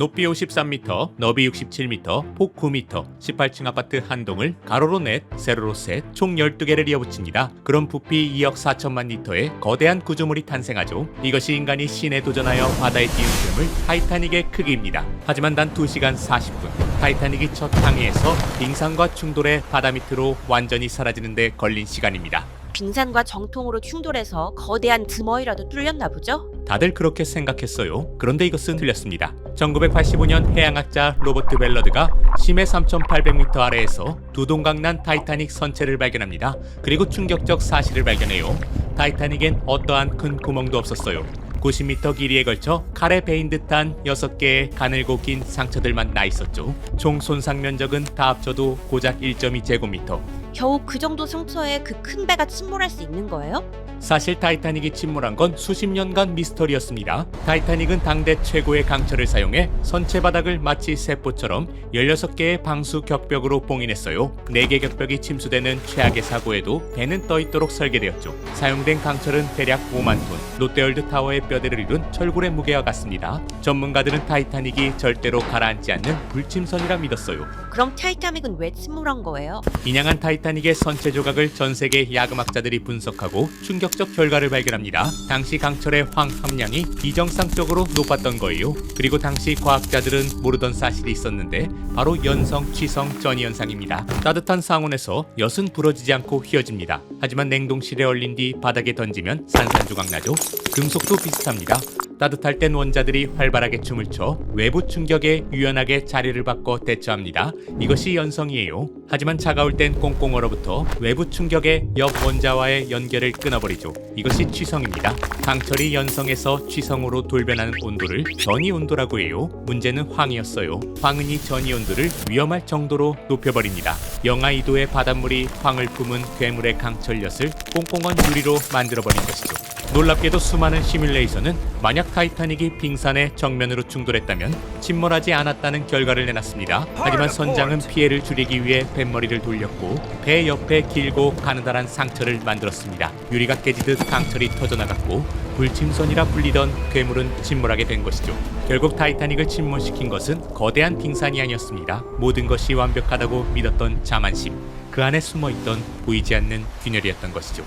높이 53m, 너비 67m, 폭 9m, 18층 아파트 한 동을 가로로 넷, 세로로 셋, 총 12개를 이어붙입니다. 그런 부피 2억 4천만 리터의 거대한 구조물이 탄생하죠. 이것이 인간이 신에 도전하여 바다에 띄운 그림을 타이타닉의 크기입니다. 하지만 단 2시간 40분, 타이타닉이 첫 항해에서 빙산과 충돌해 바다 밑으로 완전히 사라지는데 걸린 시간입니다. 빙산과 정통으로 충돌해서 거대한 드머이라도 뚫렸나 보죠? 다들 그렇게 생각했어요. 그런데 이것은 틀렸습니다. 1985년 해양학자 로버트 벨러드가 심해 3,800m 아래에서 두동강난 타이타닉 선체를 발견합니다. 그리고 충격적 사실을 발견해요. 타이타닉엔 어떠한 큰 구멍도 없었어요. 90m 길이에 걸쳐 칼에 베인 듯한 6개의 가늘고 긴 상처들만 나 있었죠. 총 손상 면적은 다 합쳐도 고작 1.2제곱미터. 겨우 그 정도 상처에 그 큰 배가 침몰할 수 있는 거예요? 사실 타이타닉이 침몰한 건 수십 년간 미스터리였습니다. 타이타닉은 당대 최고의 강철을 사용해 선체 바닥을 마치 세포처럼 16개의 방수 격벽으로 봉인했어요. 4개 격벽이 침수되는 최악의 사고에도 배는 떠있도록 설계되었죠. 사용된 강철은 대략 5만 톤, 롯데월드 타워의 뼈대를 이룬 철골의 무게와 같습니다. 전문가들은 타이타닉이 절대로 가라앉지 않는 불침선이라 믿었어요. 그럼 타이타닉은 왜 침몰한 거예요? 인양한 타이타닉의 선체 조각을 전 세계 야금학자들이 분석하고 충격 적 결과를 발견합니다. 당시 강철의 황 함량이 비정상적으로 높았던 거예요. 그리고 당시 과학자들은 모르던 사실이 있었는데 바로 연성 취성 전이 현상입니다. 따뜻한 상온에서 엿은 부러지지 않고 휘어집니다. 하지만 냉동실에 얼린 뒤 바닥에 던지면 산산조각 나죠. 금속도 비슷합니다. 따뜻할 땐 원자들이 활발하게 춤을 춰 외부 충격에 유연하게 자리를 바꿔 대처합니다. 이것이 연성이에요. 하지만 차가울 땐 꽁꽁 얼어붙어 외부 충격에 옆 원자와의 연결을 끊어버리죠. 이것이 취성입니다. 강철이 연성에서 취성으로 돌변하는 온도를 전이 온도라고 해요. 문제는 황이었어요. 황은 이 전이 온도를 위험할 정도로 높여버립니다. 영하 2도의 바닷물이 황을 품은 괴물의 강철엿을 꽁꽁한 유리로 만들어버린 것이죠. 놀랍게도 수많은 시뮬레이션은 만약 타이타닉이 빙산의 정면으로 충돌했다면 침몰하지 않았다는 결과를 내놨습니다. 하지만 선장은 피해를 줄이기 위해 뱃머리를 돌렸고 배 옆에 길고 가느다란 상처를 만들었습니다. 유리가 깨지듯 강철이 터져나갔고 불침선이라 불리던 괴물은 침몰하게 된 것이죠. 결국 타이타닉을 침몰시킨 것은 거대한 빙산이 아니었습니다. 모든 것이 완벽하다고 믿었던 자만심, 그 안에 숨어 있던 보이지 않는 균열이었던 것이죠.